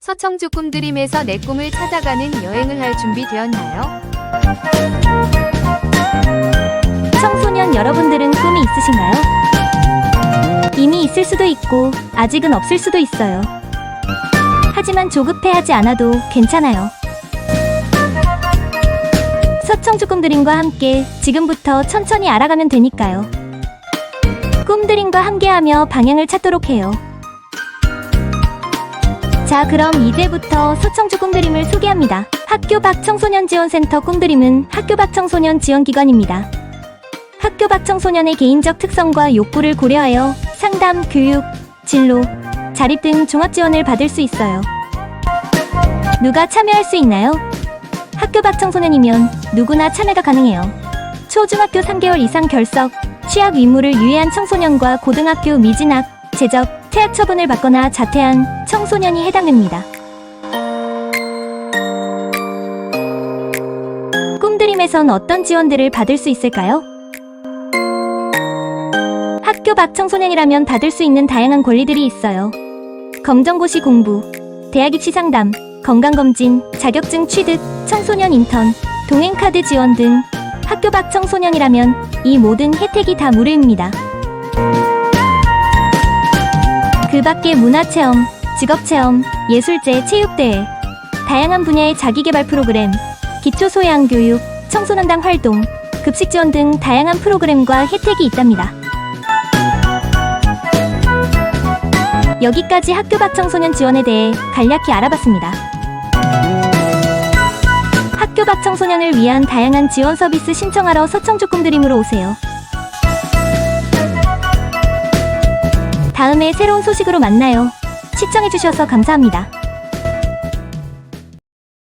서청 주 꿈 드림에서 내 꿈을 찾아가는 여행을 할 준비 되었나요? 청소년 여러분들은 꿈이 있으신가요? 이미 있을 수도 있고 아직은 없을 수도 있어요. 하지만 조급해하지 않아도 괜찮아요. 서청 주 꿈 드림과 함께 지금부터 천천히 알아가면 되니까요. 꿈 드림과 함께하며 방향을 찾도록 해요. 자, 그럼 이제부터 서청주 꿈드림을 소개합니다. 학교 밖 청소년 지원센터 꿈드림은 학교 밖 청소년 지원 기관입니다. 학교 밖 청소년의 개인적 특성과 욕구를 고려하여 상담, 교육, 진로, 자립 등 종합 지원을 받을 수 있어요. 누가 참여할 수 있나요? 학교 밖 청소년이면 누구나 참여가 가능해요. 초중학교 3개월 이상 결석, 취약 의무를 유예한 청소년과 고등학교 미진학, 제적, 퇴학 처분을 받거나 자퇴한 청소년이 해당됩니다. 꿈드림에선 어떤 지원들을 받을 수 있을까요? 학교 밖 청소년이라면 받을 수 있는 다양한 권리들이 있어요. 검정고시 공부, 대학 입시 상담, 건강검진, 자격증 취득, 청소년 인턴, 동행카드 지원 등 학교 밖 청소년이라면 이 모든 혜택이 다 무료입니다. 그 밖에 문화체험, 직업체험, 예술제, 체육대회, 다양한 분야의 자기개발 프로그램, 기초소양교육, 청소년당 활동, 급식 지원 등 다양한 프로그램과 혜택이 있답니다. 여기까지 학교 밖 청소년 지원에 대해 간략히 알아봤습니다. 학교 밖 청소년을 위한 다양한 지원 서비스 신청하러 서청주 꿈드림으로 오세요. 다음에 새로운 소식으로 만나요. 시청해주셔서 감사합니다.